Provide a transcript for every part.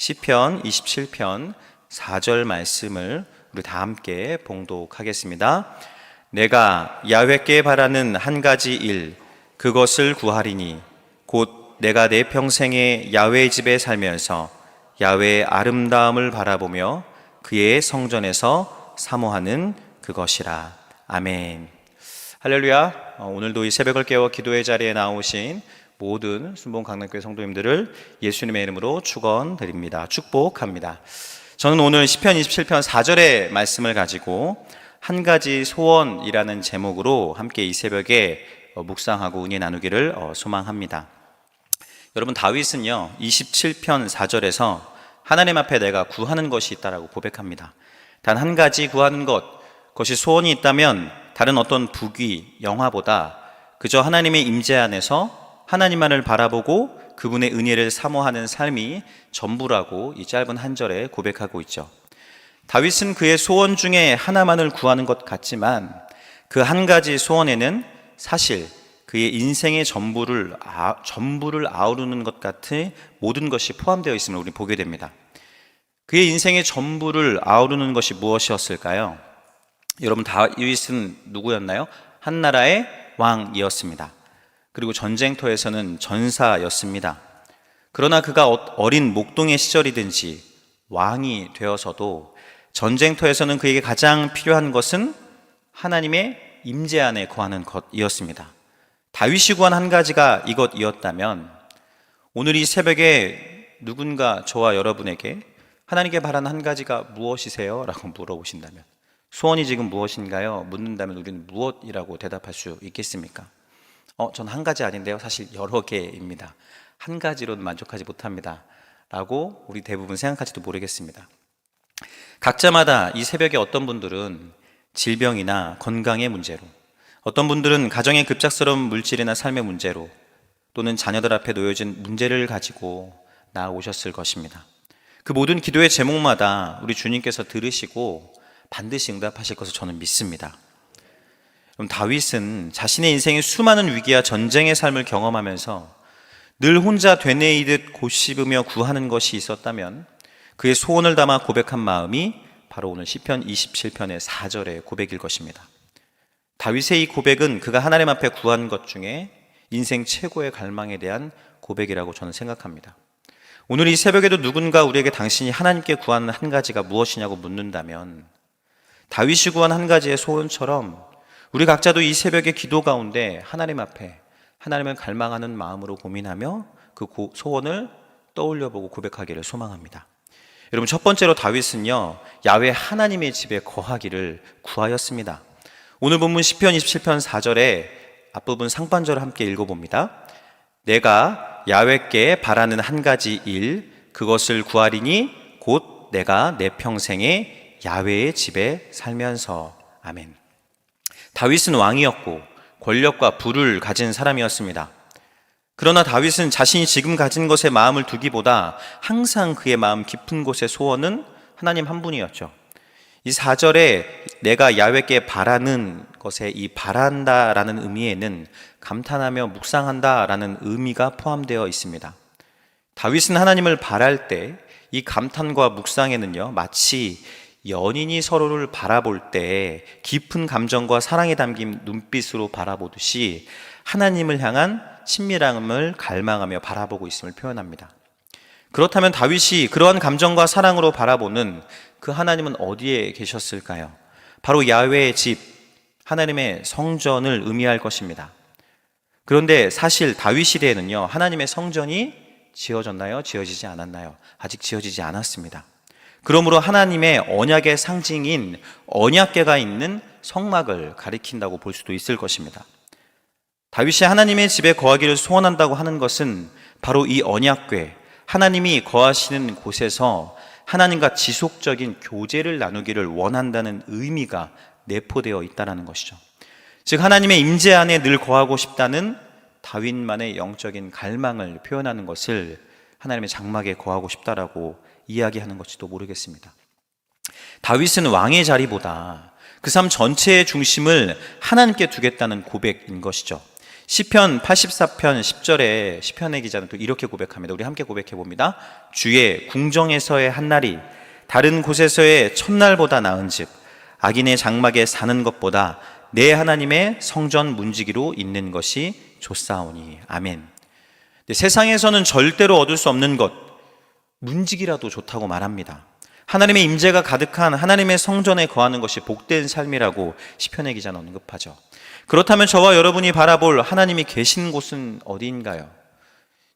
시편 27편 4절 말씀을 우리 다 함께 봉독하겠습니다. 내가 야훼께 바라는 한 가지 일 그것을 구하리니 곧 내가 내 평생에 야훼 집에 살면서 야훼의 아름다움을 바라보며 그의 성전에서 사모하는 그것이라. 아멘. 할렐루야. 어, 오늘도 이 새벽을 깨워 기도의 자리에 나오신 모든 순봉 강남교회 성도님들을 예수님의 이름으로 축원드립니다. 축복합니다. 저는 오늘 시편 27편 4절의 말씀을 가지고 한 가지 소원이라는 제목으로 함께 이 새벽에 어, 묵상하고 은혜 나누기를 어, 소망합니다. 여러분 다윗은요 27편 4절에서 하나님 앞에 내가 구하는 것이 있다라고 고백합니다. 단 한 가지 구하는 것, 그것이 소원이 있다면 다른 어떤 부귀, 영화보다 그저 하나님의 임재 안에서 하나님만을 바라보고 그분의 은혜를 사모하는 삶이 전부라고 이 짧은 한 절에 고백하고 있죠. 다윗은 그의 소원 중에 하나만을 구하는 것 같지만 그 한 가지 소원에는 사실 그의 인생의 전부를 아, 전부를 아우르는 것 같은 모든 것이 포함되어 있음을 우리 보게 됩니다. 그의 인생의 전부를 아우르는 것이 무엇이었을까요? 여러분 다윗은 누구였나요? 한 나라의 왕이었습니다. 그리고 전쟁터에서는 전사였습니다. 그러나 그가 어- 어린 목동의 시절이든지 왕이 되어서도 전쟁터에서는 그에게 가장 필요한 것은 하나님의 임재 안에 거하는 것이었습니다. 다윗이 구한 한 가지가 이것이었다면 오늘 이 새벽에 누군가 저와 여러분에게 하나님께 바라는 한 가지가 무엇이세요? 라고 물어보신다면 소원이 지금 무엇인가요? 묻는다면 우리는 무엇이라고 대답할 수 있겠습니까? 어, 전 한 가지 아닌데요. 사실 여러 개입니다. 한 가지로는 만족하지 못합니다. 라고 우리 대부분 생각할지도 모르겠습니다. 각자마다 이 새벽에 어떤 분들은 질병이나 건강의 문제로, 어떤 분들은 가정의 급작스러운 물질이나 삶의 문제로, 또는 자녀들 앞에 놓여진 문제를 가지고 나오셨을 것입니다. 그 모든 기도의 제목마다 우리 주님께서 들으시고 반드시 응답하실 것을 저는 믿습니다. 그럼 다윗은 자신의 인생의 수많은 위기와 전쟁의 삶을 경험하면서 늘 혼자 되뇌이듯 고씹으며 구하는 것이 있었다면 그의 소원을 담아 고백한 마음이 바로 오늘 시편 27편의 4절의 고백일 것입니다. 다윗의 이 고백은 그가 하나님 앞에 구한 것 중에 인생 최고의 갈망에 대한 고백이라고 저는 생각합니다. 오늘 이 새벽에도 누군가 우리에게 당신이 하나님께 구한 한 가지가 무엇이냐고 묻는다면 다윗이 구한 한 가지의 소원처럼 우리 각자도 이 새벽의 기도 가운데 하나님 앞에 하나님을 갈망하는 마음으로 고민하며 그 고- 소원을 떠올려 보고 고백하기를 소망합니다. 여러분 첫 번째로 다윗은요 야외 하나님의 집에 거하기를 구하였습니다. 오늘 본문 시편 27편 4절에 앞부분 상반절을 함께 읽어봅니다. 내가 야외께 바라는 한 가지 일 그것을 구하리니 곧 내가 내 평생에 야외의 집에 살면서 아멘. 다윗은 왕이었고 권력과 부를 가진 사람이었습니다. 그러나 다윗은 자신이 지금 가진 것에 마음을 두기보다 항상 그의 마음 깊은 곳의 소원은 하나님 한 분이었죠. 이 4절에 내가 야외께 바라는 것에 이 바란다라는 의미에는 감탄하며 묵상한다라는 의미가 포함되어 있습니다. 다윗은 하나님을 바랄 때 이 감탄과 묵상에는요, 마치 연인이 서로를 바라볼 때 깊은 감정과 사랑이 담긴 눈빛으로 바라보듯이 하나님을 향한 친밀함을 갈망하며 바라보고 있음을 표현합니다. 그렇다면 다윗이 그러한 감정과 사랑으로 바라보는 그 하나님은 어디에 계셨을까요? 바로 야훼의 집, 하나님의 성전을 의미할 것입니다. 그런데 사실 다윗 시대에는요, 하나님의 성전이 지어졌나요? 지어지지 않았나요? 아직 지어지지 않았습니다. 그러므로 하나님의 언약의 상징인 언약궤가 있는 성막을 가리킨다고 볼 수도 있을 것입니다. 다윗이 하나님의 집에 거하기를 소원한다고 하는 것은 바로 이 언약궤, 하나님이 거하시는 곳에서 하나님과 지속적인 교제를 나누기를 원한다는 의미가 내포되어 있다는 것이죠. 즉 하나님의 임재 안에 늘 거하고 싶다는 다윗만의 영적인 갈망을 표현하는 것을 하나님의 장막에 거하고 싶다라고 이야기하는 것지도 모르겠습니다. 다윗은 왕의 자리보다 그 삶 전체의 중심을 하나님께 두겠다는 고백인 것이죠. 시편 84편 10절에 시편의 기자는 또 이렇게 고백합니다. 우리 함께 고백해 봅니다. 주의 궁정에서의 한 날이 다른 곳에서의 첫날보다 나은즉 악인의 장막에 사는 것보다 내 하나님의 성전 문지기로 있는 것이 좋사오니 아멘. 세상에서는 절대로 얻을 수 없는 것 문지기라도 좋다고 말합니다. 하나님의 임재가 가득한 하나님의 성전에 거하는 것이 복된 삶이라고 시편의 기자는 언급하죠. 그렇다면 저와 여러분이 바라볼 하나님이 계신 곳은 어디인가요?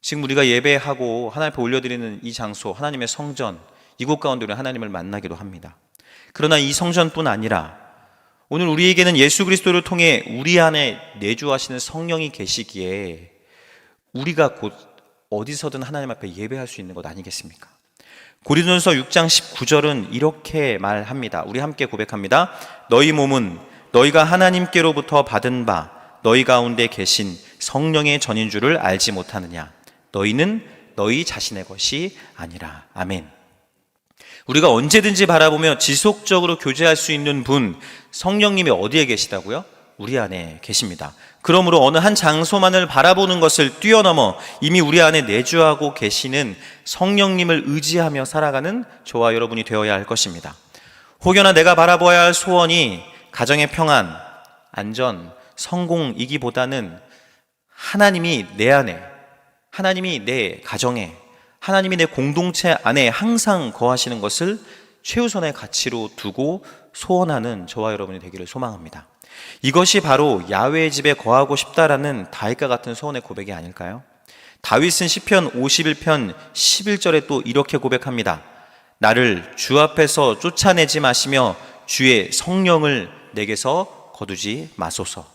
지금 우리가 예배하고 하나님 앞에 올려드리는 이 장소, 하나님의 성전, 이곳 가운데 우리 하나님을 만나기도 합니다. 그러나 이 성전뿐 아니라 오늘 우리에게는 예수 그리스도를 통해 우리 안에 내주하시는 성령이 계시기에 우리가 곧 어디서든 하나님 앞에 예배할 수 있는 것 아니겠습니까? 고린도전서 6장 19절은 이렇게 말합니다. 우리 함께 고백합니다. 너희 몸은 너희가 하나님께로부터 받은 바 너희 가운데 계신 성령의 전인 줄을 알지 못하느냐? 너희는 너희 자신의 것이 아니라. 아멘. 우리가 언제든지 바라보며 지속적으로 교제할 수 있는 분, 성령님이 어디에 계시다고요? 우리 안에 계십니다. 그러므로 어느 한 장소만을 바라보는 것을 뛰어넘어 이미 우리 안에 내주하고 계시는 성령님을 의지하며 살아가는 저와 여러분이 되어야 할 것입니다. 혹여나 내가 바라보아야 할 소원이 가정의 평안, 안전, 성공이기보다는 하나님이 내 안에, 하나님이 내 가정에, 하나님이 내 공동체 안에 항상 거하시는 것을 최우선의 가치로 두고 소원하는 저와 여러분이 되기를 소망합니다. 이것이 바로 야외의 집에 거하고 싶다라는 다윗과 같은 소원의 고백이 아닐까요? 다윗은 시편 51편 11절에 또 이렇게 고백합니다. 나를 주 앞에서 쫓아내지 마시며 주의 성령을 내게서 거두지 마소서.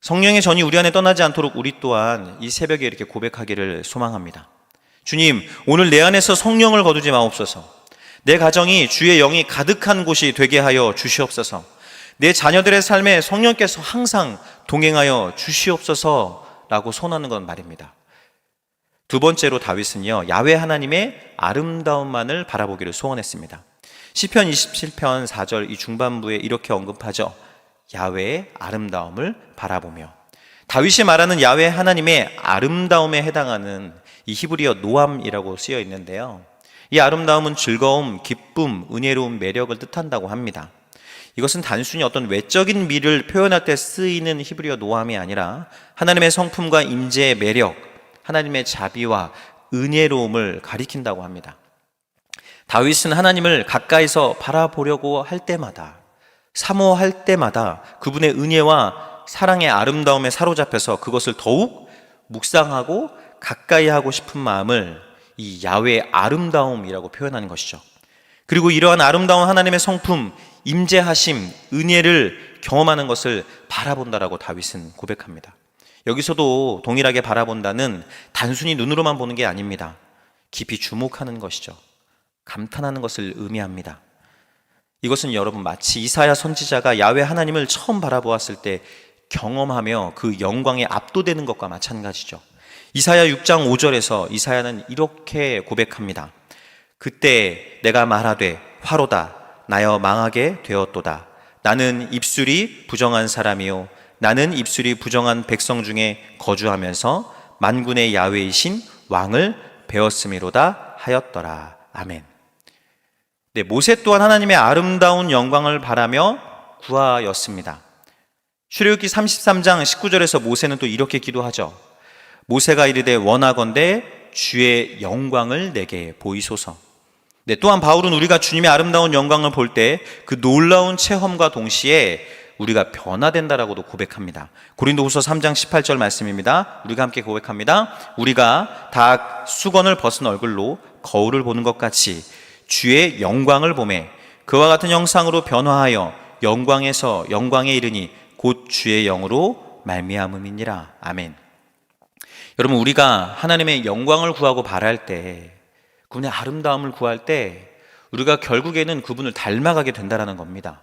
성령의 전이 우리 안에 떠나지 않도록 우리 또한 이 새벽에 이렇게 고백하기를 소망합니다. 주님, 오늘 내 안에서 성령을 거두지 마옵소서. 내 가정이 주의 영이 가득한 곳이 되게 하여 주시옵소서. 내 자녀들의 삶에 성령께서 항상 동행하여 주시옵소서라고 손하는 건 말입니다. 두 번째로 다윗은요, 야외 하나님의 아름다움만을 바라보기를 소원했습니다. 시편 27편 4절 이 중반부에 이렇게 언급하죠. 야외의 아름다움을 바라보며 다윗이 말하는 야외 하나님의 아름다움에 해당하는 이 히브리어 노암이라고 쓰여 있는데요. 이 아름다움은 즐거움, 기쁨, 은혜로운 매력을 뜻한다고 합니다. 이것은 단순히 어떤 외적인 미를 표현할 때 쓰이는 히브리어 노함이 아니라 하나님의 성품과 임재의 매력, 하나님의 자비와 은혜로움을 가리킨다고 합니다. 다윗은 하나님을 가까이서 바라보려고 할 때마다 사모할 때마다 그분의 은혜와 사랑의 아름다움에 사로잡혀서 그것을 더욱 묵상하고 가까이 하고 싶은 마음을 이 야외의 아름다움이라고 표현하는 것이죠. 그리고 이러한 아름다운 하나님의 성품, 임재하심, 은혜를 경험하는 것을 바라본다라고 다윗은 고백합니다. 여기서도 동일하게 바라본다는 단순히 눈으로만 보는 게 아닙니다. 깊이 주목하는 것이죠. 감탄하는 것을 의미합니다. 이것은 여러분 마치 이사야 선지자가 야외 하나님을 처음 바라보았을 때 경험하며 그 영광에 압도되는 것과 마찬가지죠. 이사야 6장 5절에서 이사야는 이렇게 고백합니다. 그때 내가 말하되 화로다 나여 망하게 되었도다. 나는 입술이 부정한 사람이요 나는 입술이 부정한 백성 중에 거주하면서 만군의 야외이신 왕을 배웠음이로다 하였더라. 아멘. 네, 모세 또한 하나님의 아름다운 영광을 바라며 구하였습니다. 출애굽기 33장 19절에서 모세는 또 이렇게 기도하죠. 모세가 이르되 원하건대 주의 영광을 내게 보이소서. 네, 또한 바울은 우리가 주님의 아름다운 영광을 볼 때 그 놀라운 체험과 동시에 우리가 변화된다라고도 고백합니다. 고린도후서 3장 18절 말씀입니다. 우리가 함께 고백합니다. 우리가 다 수건을 벗은 얼굴로 거울을 보는 것 같이 주의 영광을 보매 그와 같은 형상으로 변화하여 영광에서 영광에 이르니 곧 주의 영으로 말미암음이니라. 아멘. 여러분 우리가 하나님의 영광을 구하고 바랄 때 그분의 아름다움을 구할 때 우리가 결국에는 그분을 닮아가게 된다라는 겁니다.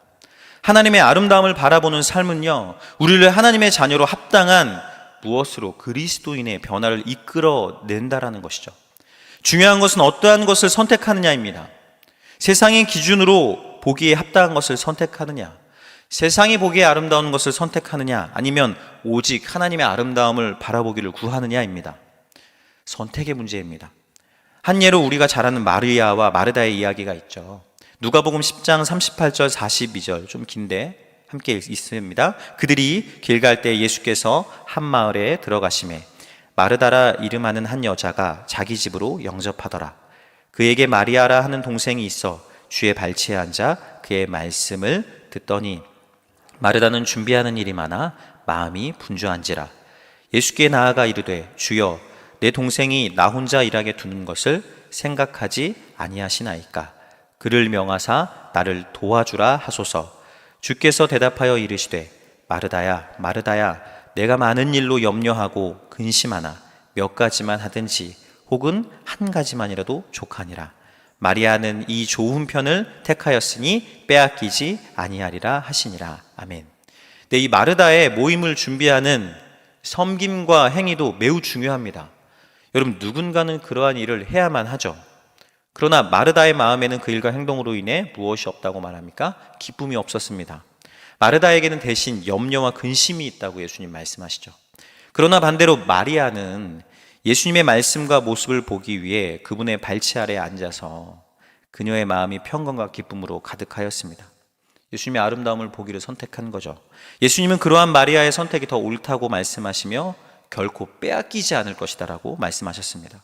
하나님의 아름다움을 바라보는 삶은요, 우리를 하나님의 자녀로 합당한 무엇으로 그리스도인의 변화를 이끌어 낸다라는 것이죠. 중요한 것은 어떠한 것을 선택하느냐입니다. 세상의 기준으로 보기에 합당한 것을 선택하느냐, 세상이 보기에 아름다운 것을 선택하느냐 아니면 오직 하나님의 아름다움을 바라보기를 구하느냐입니다. 선택의 문제입니다. 한 예로 우리가 잘 아는 마리아와 마르다의 이야기가 있죠. 누가복음 10장 38절 42절 좀 긴데 함께 있습니다. 그들이 길 갈 때 예수께서 한 마을에 들어가심에 마르다라 이름하는 한 여자가 자기 집으로 영접하더라. 그에게 마리아라 하는 동생이 있어 주의 발치에 앉아 그의 말씀을 듣더니 마르다는 준비하는 일이 많아 마음이 분주한지라 예수께 나아가 이르되 주여 내 동생이 나 혼자 일하게 두는 것을 생각하지 아니하시나이까 그를 명하사 나를 도와주라 하소서 주께서 대답하여 이르시되 마르다야 마르다야 내가 많은 일로 염려하고 근심하나 몇 가지만 하든지 혹은 한 가지만이라도 족하니라 마리아는 이 좋은 편을 택하였으니 빼앗기지 아니하리라 하시니라 아멘. 네, 이 마르다의 모임을 준비하는 섬김과 행위도 매우 중요합니다. 여러분 누군가는 그러한 일을 해야만 하죠. 그러나 마르다의 마음에는 그 일과 행동으로 인해 무엇이 없다고 말합니까? 기쁨이 없었습니다. 마르다에게는 대신 염려와 근심이 있다고 예수님 말씀하시죠. 그러나 반대로 마리아는 예수님의 말씀과 모습을 보기 위해 그분의 발치 아래 앉아서 그녀의 마음이 평강과 기쁨으로 가득하였습니다. 예수님의 아름다움을 보기를 선택한 거죠. 예수님은 그러한 마리아의 선택이 더 옳다고 말씀하시며 결코 빼앗기지 않을 것이다라고 말씀하셨습니다.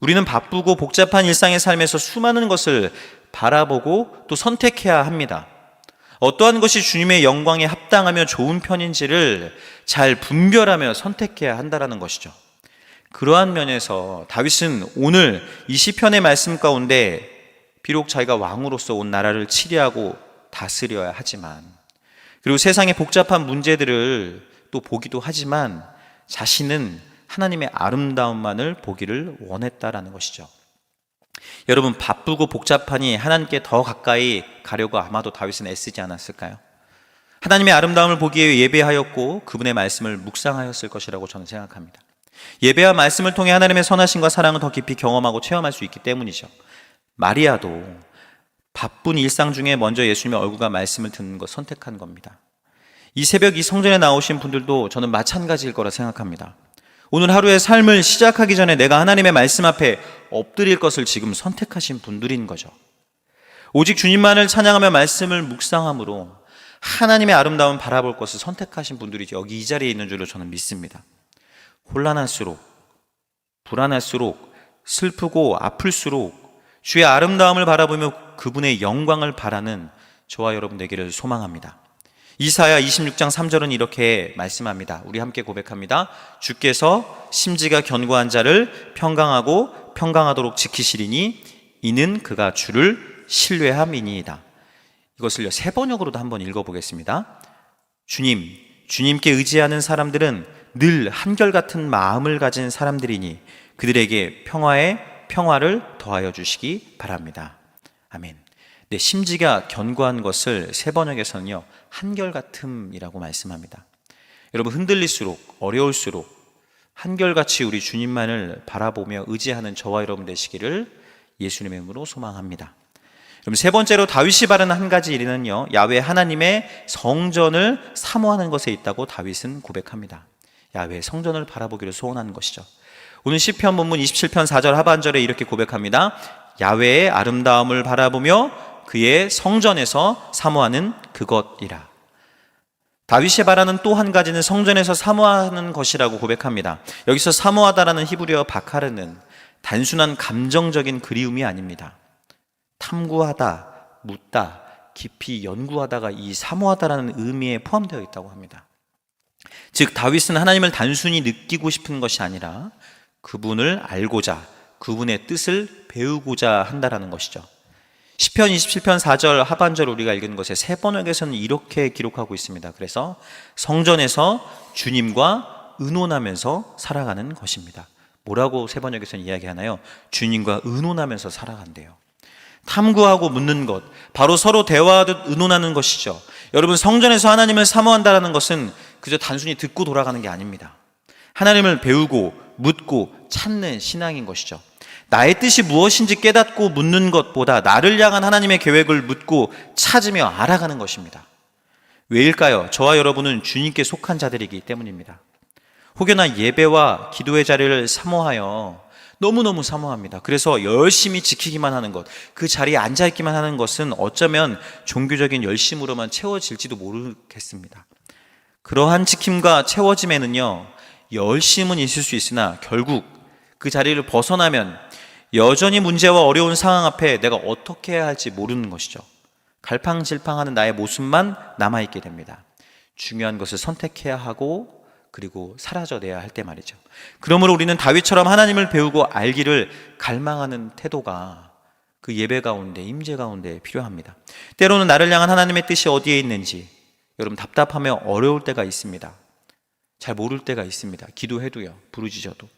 우리는 바쁘고 복잡한 일상의 삶에서 수많은 것을 바라보고 또 선택해야 합니다. 어떠한 것이 주님의 영광에 합당하며 좋은 편인지를 잘 분별하며 선택해야 한다라는 것이죠. 그러한 면에서 다윗은 오늘 이 시편의 말씀 가운데 비록 자기가 왕으로서 온 나라를 치리하고 다스려야 하지만 그리고 세상의 복잡한 문제들을 또 보기도 하지만 자신은 하나님의 아름다움만을 보기를 원했다라는 것이죠. 여러분 바쁘고 복잡하니 하나님께 더 가까이 가려고 아마도 다윗은 애쓰지 않았을까요? 하나님의 아름다움을 보기 위해 예배하였고 그분의 말씀을 묵상하였을 것이라고 저는 생각합니다. 예배와 말씀을 통해 하나님의 선하심과 사랑을 더 깊이 경험하고 체험할 수 있기 때문이죠. 마리아도 바쁜 일상 중에 먼저 예수님의 얼굴과 말씀을 듣는 것 선택한 겁니다. 이 새벽 이 성전에 나오신 분들도 저는 마찬가지일 거라 생각합니다. 오늘 하루의 삶을 시작하기 전에 내가 하나님의 말씀 앞에 엎드릴 것을 지금 선택하신 분들인 거죠. 오직 주님만을 찬양하며 말씀을 묵상함으로 하나님의 아름다움 바라볼 것을 선택하신 분들이 여기 이 자리에 있는 줄로 저는 믿습니다. 혼란할수록, 불안할수록, 슬프고 아플수록 주의 아름다움을 바라보며 그분의 영광을 바라는 저와 여러분 되기를 소망합니다. 이사야 26장 3절은 이렇게 말씀합니다. 우리 함께 고백합니다. 주께서 심지가 견고한 자를 평강하고 평강하도록 지키시리니 이는 그가 주를 신뢰함이니이다. 이것을요 세 번역으로도 한번 읽어보겠습니다. 주님, 주님께 의지하는 사람들은 늘 한결같은 마음을 가진 사람들이니 그들에게 평화의 평화를 더하여 주시기 바랍니다. 아멘. 네, 심지가 견고한 것을 세 번역에서는요 한결같음이라고 말씀합니다. 여러분 흔들릴수록 어려울수록 한결같이 우리 주님만을 바라보며 의지하는 저와 여러분 되시기를 예수님의 이름으로 소망합니다. 그럼 세 번째로 다윗이 바른 한 가지 일은요 야외 하나님의 성전을 사모하는 것에 있다고 다윗은 고백합니다. 야외 성전을 바라보기를 소원하는 것이죠. 오늘 시편 본문 27편 4절 하반절에 이렇게 고백합니다. 야외의 아름다움을 바라보며 그의 성전에서 사모하는 그것이라. 다윗이 바라는 또 한 가지는 성전에서 사모하는 것이라고 고백합니다. 여기서 사모하다라는 히브리어 바카르는 단순한 감정적인 그리움이 아닙니다. 탐구하다, 묻다, 깊이 연구하다가 이 사모하다라는 의미에 포함되어 있다고 합니다. 즉 다윗은 하나님을 단순히 느끼고 싶은 것이 아니라 그분을 알고자 그분의 뜻을 배우고자 한다라는 것이죠. 시편 27편 4절 하반절 우리가 읽은 것에 세 번역에서는 이렇게 기록하고 있습니다. 그래서 성전에서 주님과 의논하면서 살아가는 것입니다. 뭐라고 세 번역에서는 이야기하나요? 주님과 의논하면서 살아간대요. 탐구하고 묻는 것, 바로 서로 대화하듯 의논하는 것이죠. 여러분 성전에서 하나님을 사모한다라는 것은 그저 단순히 듣고 돌아가는 게 아닙니다. 하나님을 배우고 묻고 찾는 신앙인 것이죠. 나의 뜻이 무엇인지 깨닫고 묻는 것보다 나를 향한 하나님의 계획을 묻고 찾으며 알아가는 것입니다. 왜일까요? 저와 여러분은 주님께 속한 자들이기 때문입니다. 혹여나 예배와 기도의 자리를 사모하여 너무너무 사모합니다. 그래서 열심히 지키기만 하는 것, 그 자리에 앉아있기만 하는 것은 어쩌면 종교적인 열심으로만 채워질지도 모르겠습니다. 그러한 지킴과 채워짐에는요, 열심은 있을 수 있으나 결국 그 자리를 벗어나면 여전히 문제와 어려운 상황 앞에 내가 어떻게 해야 할지 모르는 것이죠. 갈팡질팡하는 나의 모습만 남아있게 됩니다. 중요한 것을 선택해야 하고 그리고 사라져내야 할 때 말이죠. 그러므로 우리는 다윗처럼 하나님을 배우고 알기를 갈망하는 태도가 그 예배 가운데, 임재 가운데 필요합니다. 때로는 나를 향한 하나님의 뜻이 어디에 있는지 여러분 답답하며 어려울 때가 있습니다. 잘 모를 때가 있습니다. 기도해도요, 부르짖어도.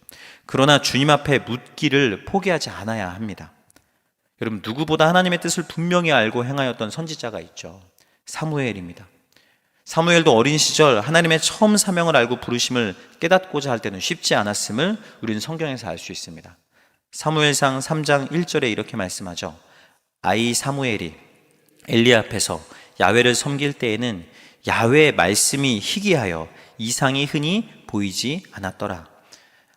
그러나 주님 앞에 묻기를 포기하지 않아야 합니다. 여러분 누구보다 하나님의 뜻을 분명히 알고 행하였던 선지자가 있죠. 사무엘입니다. 사무엘도 어린 시절 하나님의 처음 사명을 알고 부르심을 깨닫고자 할 때는 쉽지 않았음을 우리는 성경에서 알 수 있습니다. 사무엘상 3장 1절에 이렇게 말씀하죠. 아이 사무엘이 엘리 앞에서 야외를 섬길 때에는 야외의 말씀이 희귀하여 이상이 흔히 보이지 않았더라.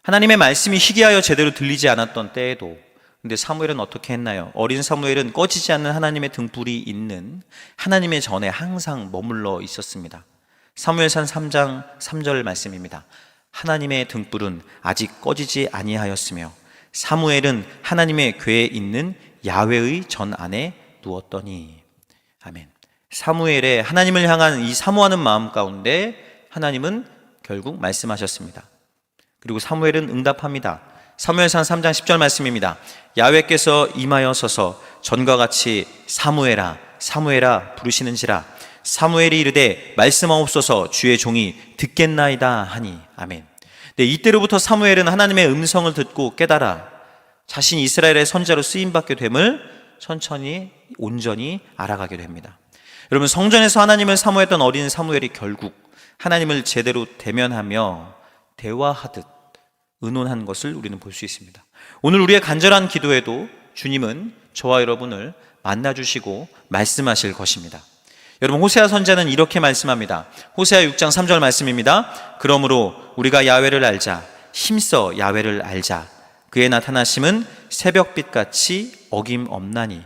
하나님의 말씀이 희귀하여 제대로 들리지 않았던 때에도 근데 사무엘은 어떻게 했나요? 어린 사무엘은 꺼지지 않는 하나님의 등불이 있는 하나님의 전에 항상 머물러 있었습니다. 사무엘상 3장 3절 말씀입니다. 하나님의 등불은 아직 꺼지지 아니하였으며 사무엘은 하나님의 궤에 있는 야외의 전 안에 누웠더니 아멘. 사무엘의 하나님을 향한 이 사모하는 마음 가운데 하나님은 결국 말씀하셨습니다. 그리고 사무엘은 응답합니다. 사무엘상 3장 10절 말씀입니다. 야외께서 임하여 서서 전과 같이 사무엘아 사무엘아 부르시는지라 사무엘이 이르되 말씀하옵소서 주의 종이 듣겠나이다 하니 아멘. 네, 이때로부터 사무엘은 하나님의 음성을 듣고 깨달아 자신 이스라엘의 선자로 쓰임 받게 됨을 천천히 온전히 알아가게 됩니다. 여러분 성전에서 하나님을 사모했던 어린 사무엘이 결국 하나님을 제대로 대면하며 대화하듯 의논한 것을 우리는 볼 수 있습니다. 오늘 우리의 간절한 기도에도 주님은 저와 여러분을 만나 주시고 말씀하실 것입니다. 여러분 호세아 선자는 이렇게 말씀합니다. 호세아 6장 3절 말씀입니다. 그러므로 우리가 야외를 알자 힘써 야외를 알자 그의 나타나심은 새벽빛 같이 어김 없나니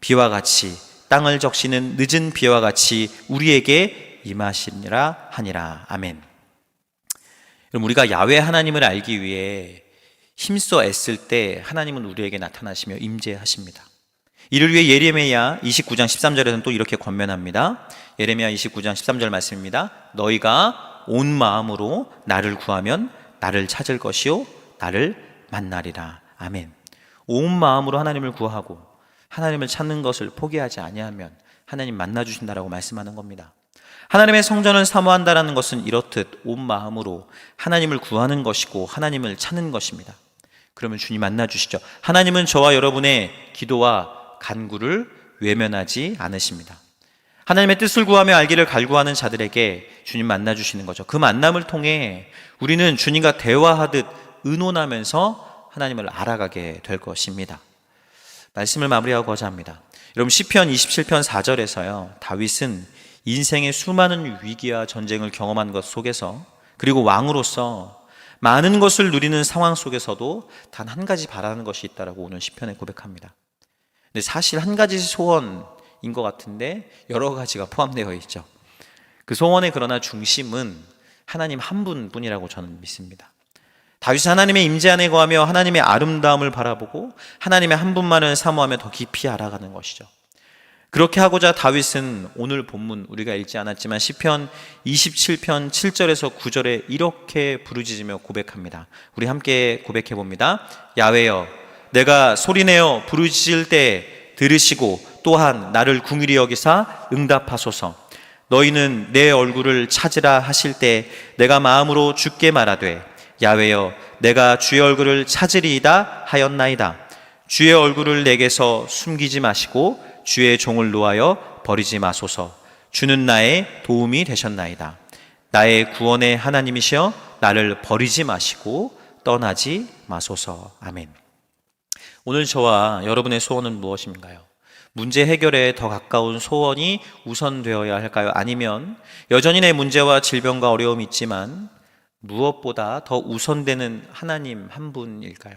비와 같이 땅을 적시는 늦은 비와 같이 우리에게 임하시니라 하니라 아멘. 그럼 우리가 야외 하나님을 알기 위해 힘써 애쓸 때 하나님은 우리에게 나타나시며 임재하십니다. 이를 위해 예레미야 29장 13절에서는 또 이렇게 권면합니다. 예레미야 29장 13절 말씀입니다. 너희가 온 마음으로 나를 구하면 나를 찾을 것이요 나를 만나리라. 아멘. 온 마음으로 하나님을 구하고 하나님을 찾는 것을 포기하지 아니하면 하나님 만나 주신다라고 말씀하는 겁니다. 하나님의 성전을 사모한다라는 것은 이렇듯 온 마음으로 하나님을 구하는 것이고 하나님을 찾는 것입니다. 그러면 주님 만나 주시죠. 하나님은 저와 여러분의 기도와 간구를 외면하지 않으십니다. 하나님의 뜻을 구하며 알기를 갈구하는 자들에게 주님 만나 주시는 거죠. 그 만남을 통해 우리는 주님과 대화하듯 의논하면서 하나님을 알아가게 될 것입니다. 말씀을 마무리하고자 합니다. 여러분 시편 27편 4절에서요. 다윗은 인생의 수많은 위기와 전쟁을 경험한 것 속에서 그리고 왕으로서 많은 것을 누리는 상황 속에서도 단 한 가지 바라는 것이 있다라고 오늘 시편에 고백합니다. 근데 사실 한 가지 소원인 것 같은데 여러 가지가 포함되어 있죠. 그 소원의 그러나 중심은 하나님 한 분뿐이라고 저는 믿습니다. 다윗은 하나님의 임재 안에 거하며 하나님의 아름다움을 바라보고 하나님의 한 분만을 사모하며 더 깊이 알아가는 것이죠. 그렇게 하고자 다윗은 오늘 본문 우리가 읽지 않았지만 시편 27편 7절에서 9절에 이렇게 부르짖으며 고백합니다. 우리 함께 고백해 봅니다. 야외여 내가 소리내어 부르짖을 때 들으시고 또한 나를 궁일이 여기사 응답하소서. 너희는 내 얼굴을 찾으라 하실 때 내가 마음으로 죽게 말하되 야외여 내가 주의 얼굴을 찾으리이다 하였나이다. 주의 얼굴을 내게서 숨기지 마시고 주의 종을 놓아여 버리지 마소서. 주는 나의 도움이 되셨나이다. 나의 구원의 하나님이시여 나를 버리지 마시고 떠나지 마소서. 아멘. 오늘 저와 여러분의 소원은 무엇인가요? 문제 해결에 더 가까운 소원이 우선되어야 할까요? 아니면 여전히 내 문제와 질병과 어려움이 있지만 무엇보다 더 우선되는 하나님 한 분일까요?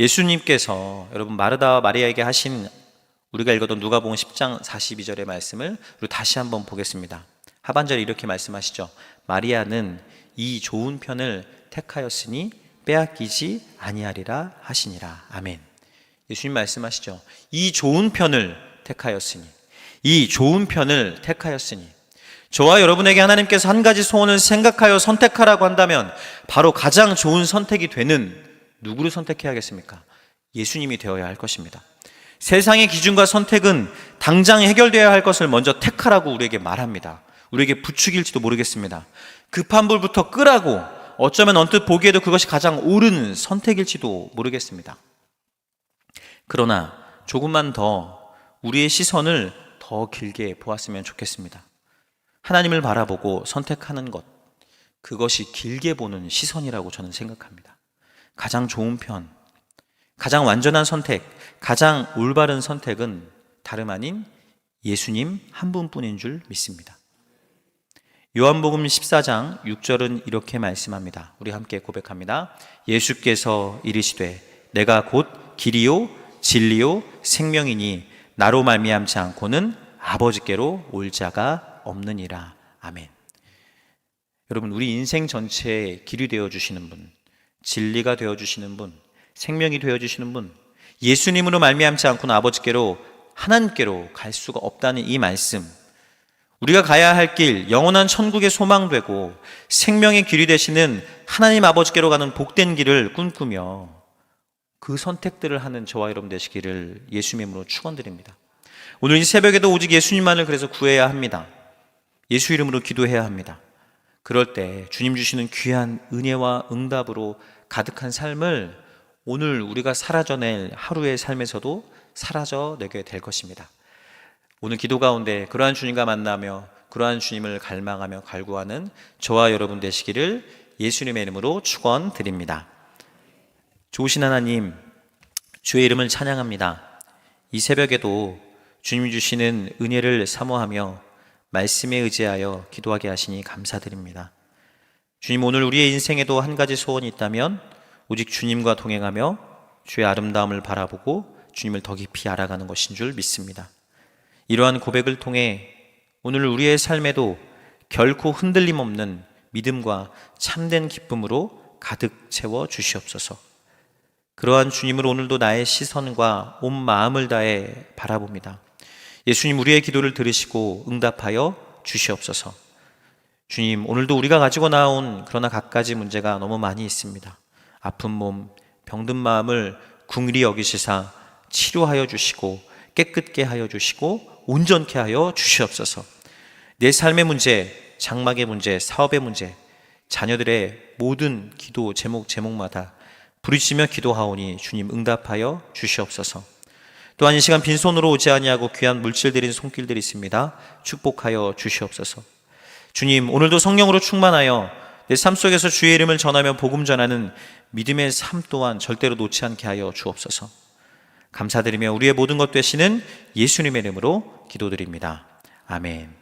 예수님께서 여러분 마르다와 마리아에게 하신 우리가 읽었던 누가복음 10장 42절의 말씀을 다시 한번 보겠습니다. 하반절에 이렇게 말씀하시죠. 마리아는 이 좋은 편을 택하였으니 빼앗기지 아니하리라 하시니라. 아멘. 예수님 말씀하시죠. 이 좋은 편을 택하였으니 이 좋은 편을 택하였으니 저와 여러분에게 하나님께서 한 가지 소원을 생각하여 선택하라고 한다면 바로 가장 좋은 선택이 되는 누구를 선택해야겠습니까? 예수님이 되어야 할 것입니다. 세상의 기준과 선택은 당장 해결되어야 할 것을 먼저 택하라고 우리에게 말합니다. 우리에게 부추길지도 모르겠습니다. 급한 불부터 끄라고 어쩌면 언뜻 보기에도 그것이 가장 옳은 선택일지도 모르겠습니다. 그러나 조금만 더 우리의 시선을 더 길게 보았으면 좋겠습니다. 하나님을 바라보고 선택하는 것, 그것이 길게 보는 시선이라고 저는 생각합니다. 가장 좋은 편, 가장 완전한 선택, 가장 올바른 선택은 다름 아닌 예수님 한 분뿐인 줄 믿습니다. 요한복음 14장 6절은 이렇게 말씀합니다. 우리 함께 고백합니다. 예수께서 이르시되 내가 곧 길이요 진리요 생명이니 나로 말미암지 않고는 아버지께로 올 자가 없느니라. 아멘. 여러분 우리 인생 전체에 길이 되어 주시는 분, 진리가 되어 주시는 분, 생명이 되어 주시는 분, 예수님으로 말미암지 않고는 아버지께로 하나님께로 갈 수가 없다는 이 말씀. 우리가 가야 할 길, 영원한 천국의 소망되고 생명의 길이 되시는 하나님 아버지께로 가는 복된 길을 꿈꾸며 그 선택들을 하는 저와 여러분 되시기를 예수님으로 축원드립니다. 오늘 이 새벽에도 오직 예수님만을 그래서 구해야 합니다. 예수 이름으로 기도해야 합니다. 그럴 때 주님 주시는 귀한 은혜와 응답으로 가득한 삶을 오늘 우리가 사라져낼 하루의 삶에서도 사라져내게 될 것입니다. 오늘 기도 가운데 그러한 주님과 만나며 그러한 주님을 갈망하며 갈구하는 저와 여러분 되시기를 예수님의 이름으로 축원드립니다. 좋으신 하나님, 주의 이름을 찬양합니다. 이 새벽에도 주님 주시는 은혜를 사모하며 말씀에 의지하여 기도하게 하시니 감사드립니다. 주님 오늘 우리의 인생에도 한 가지 소원이 있다면 오직 주님과 동행하며 주의 아름다움을 바라보고 주님을 더 깊이 알아가는 것인 줄 믿습니다. 이러한 고백을 통해 오늘 우리의 삶에도 결코 흔들림 없는 믿음과 참된 기쁨으로 가득 채워 주시옵소서. 그러한 주님을 오늘도 나의 시선과 온 마음을 다해 바라봅니다. 예수님 우리의 기도를 들으시고 응답하여 주시옵소서. 주님, 오늘도 우리가 가지고 나온 그러나 갖가지 문제가 너무 많이 있습니다. 아픈 몸, 병든 마음을 궁일이 여기시사 치료하여 주시고 깨끗게 하여 주시고 온전케 하여 주시옵소서. 내 삶의 문제, 장막의 문제, 사업의 문제, 자녀들의 모든 기도 제목 제목마다 부르짖으며 기도하오니 주님 응답하여 주시옵소서. 또한 이 시간 빈손으로 오지 아니하고 귀한 물질 드린 손길들이 있습니다. 축복하여 주시옵소서. 주님 오늘도 성령으로 충만하여 내 삶 속에서 주의 이름을 전하며 복음 전하는 믿음의 삶 또한 절대로 놓지 않게 하여 주옵소서. 감사드리며 우리의 모든 것 되시는 예수님의 이름으로 기도드립니다. 아멘.